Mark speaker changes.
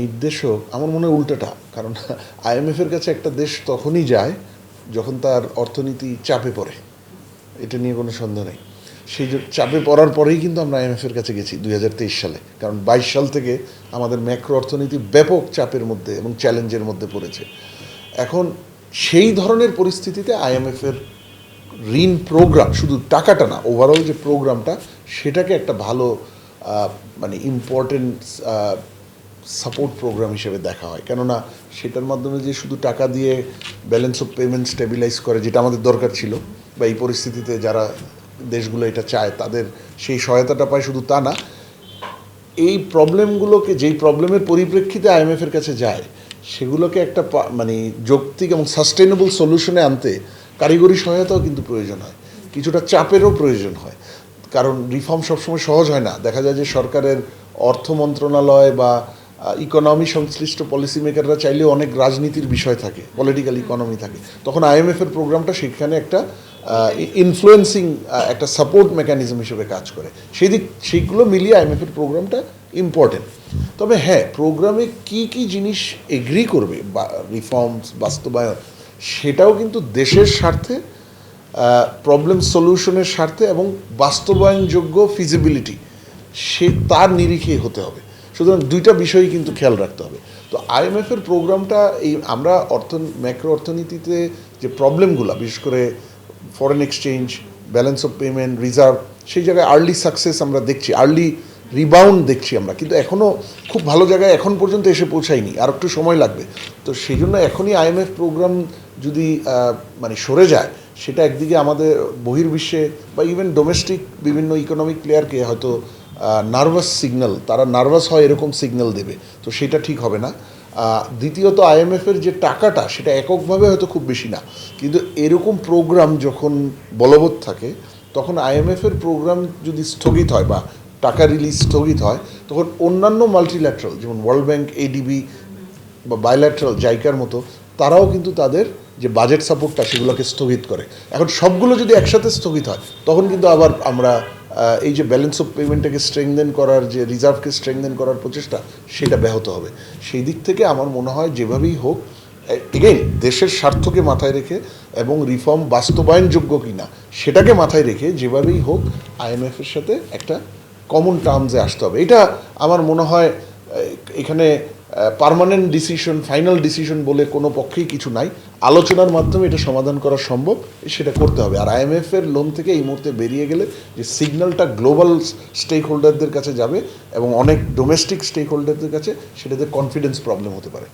Speaker 1: নির্দেশক আমার মনে হয় উল্টোটা। কারণ আইএমএফ এর কাছে একটা দেশ তখনই যায় যখন তার অর্থনীতি চাপে পড়ে। এটা নিয়ে কোনো সন্দেহ নেই। সেই চাপে পড়ার পরেই কিন্তু আমরা আইএমএফ এর কাছে গেছি দুই হাজার তেইশ সালে। কারণ বাইশ সাল থেকে আমাদের ম্যাক্রো অর্থনীতি ব্যাপক চাপের মধ্যে এবং চ্যালেঞ্জের মধ্যে পড়েছে। এখন সেই ধরনের পরিস্থিতিতে আইএমএফ এর ঋণ প্রোগ্রাম শুধু টাকাটা না ওভারঅল যে প্রোগ্রামটা সেটাকে একটা ভালো মানে ইম্পর্টেন্ট সাপোর্ট প্রোগ্রাম হিসেবে দেখা হয়। কেননা সেটার মাধ্যমে যে শুধু টাকা দিয়ে ব্যালেন্স অফ পেমেন্ট স্টেবিলাইজ করে, যেটা আমাদের দরকার ছিল, বা এই পরিস্থিতিতে যারা দেশগুলো এটা চায়, তাদের সেই সহায়তাটা পায় শুধু তা না, এই প্রবলেমগুলোকে যেই প্রবলেমের পরিপ্রেক্ষিতে আইএমএফ এর কাছে যায়, সেগুলোকে একটা মানে যৌক্তিক এবং সাস্টেনেবল সলিউশনে আনতে কারিগরি সহায়তাও কিন্তু প্রয়োজন হয়। কিছুটা চাপেরও প্রয়োজন হয়। কারণ রিফর্ম সবসময় সহজ হয় না। দেখা যায় যে সরকারের অর্থ মন্ত্রণালয় বা ইকোনমি সংশ্লিষ্ট পলিসি মেকাররা চাইলেও অনেক রাজনীতির বিষয় থাকে পলিটিক্যাল ইকোনমি থাকে। তখন আইএমএফ এর প্রোগ্রামটা সেখানে একটা ইনফ্লুয়েন্সিং একটা সাপোর্ট মেকানিজম হিসেবে কাজ করে। সেই দিক, সেইগুলো মিলিয়ে আইএমএফ এর প্রোগ্রামটা ইম্পর্টেন্ট তবে হ্যাঁ প্রোগ্রামে কি কি জিনিস এগ্রি করবে বা রিফর্মস বাস্তবায়ন, সেটাও কিন্তু দেশের স্বার্থে প্রবলেম সলিউশনের স্বার্থে এবং বাস্তবায়নযোগ্য ফিজিবিলিটি সে তার নিরিখেই হতে হবে। সুতরাং দুইটা বিষয়ই কিন্তু খেয়াল রাখতে হবে। তো আইএমএফ এর প্রোগ্রামটা এই আমরা অর্থ ম্যাক্রো অর্থনীতিতে যে প্রবলেমগুলো, বিশেষ করে foreign exchange balance of payment reserve সেই জায়গায় আর্লি সাকসেস আমরা দেখছি আর্লি রিবাউন্ড দেখছি আমরা। কিন্তু এখনও খুব ভালো জায়গায় এখন পর্যন্ত এসে পৌঁছায়নি, আর একটু সময় লাগবে। তো সেই জন্য এখনই আইএমএফ প্রোগ্রাম যদি মানে সরে যায়, সেটা একদিকে আমাদের বহির্বিশ্বে বা ইভেন ডোমেস্টিক বিভিন্ন ইকোনমিক প্লেয়ারকে হয়তো নার্ভাস সিগন্যাল তারা নার্ভাস হয় এরকম সিগন্যাল দেবে, তো সেটা ঠিক হবে না। দ্বিতীয়ত আইএমএফের যে টাকাটা, সেটা এককভাবে হয়তো খুব বেশি না, কিন্তু এরকম প্রোগ্রাম যখন বলবৎ থাকে, তখন আইএমএফের প্রোগ্রাম যদি স্থগিত হয় বা টাকা রিলিজ স্থগিত হয়, তখন অন্যান্য মাল্টিল্যাটারাল যেমন ওয়ার্ল্ড ব্যাংক এডিবি বা বায়োল্যাটারাল জাইকার মতো, তারাও কিন্তু তাদের যে বাজেট সাপোর্টটা সেগুলোকে স্থগিত করে। এখন সবগুলো যদি একসাথে স্থগিত হয়, তখন কিন্তু আবার আমরা এই যে ব্যালেন্স অফ পেমেন্টটাকে স্ট্রেংদেন করার যে রিজার্ভকে স্ট্রেংদেন করার প্রচেষ্টা, সেটা ব্যাহত হবে। সেই দিক থেকে আমার মনে হয় যেভাবেই হোক এগেইন দেশের স্বার্থকে মাথায় রেখে এবং রিফর্ম বাস্তবায়নযোগ্য কিনা, সেটাকে মাথায় রেখে যেভাবেই হোক আইএমএফের সাথে একটা কমন টার্মসে আসতে হবে। এটা আমার মনে হয় এখানে পার্মানেন্ট ডিসিশন ফাইনাল ডিসিশন বলে কোনো পক্ষেই কিছু নাই। আলোচনার মাধ্যমে এটা সমাধান করা সম্ভব, সেটা করতে হবে। আর আইএমএফ এর লোন থেকে এই মুহূর্তে বেরিয়ে গেলে যে সিগন্যালটা গ্লোবাল স্টেক হোল্ডারদের কাছে যাবে এবং অনেক ডোমেস্টিক স্টেক হোল্ডারদের কাছে, সেটাতে কনফিডেন্স প্রবলেম হতে পারে।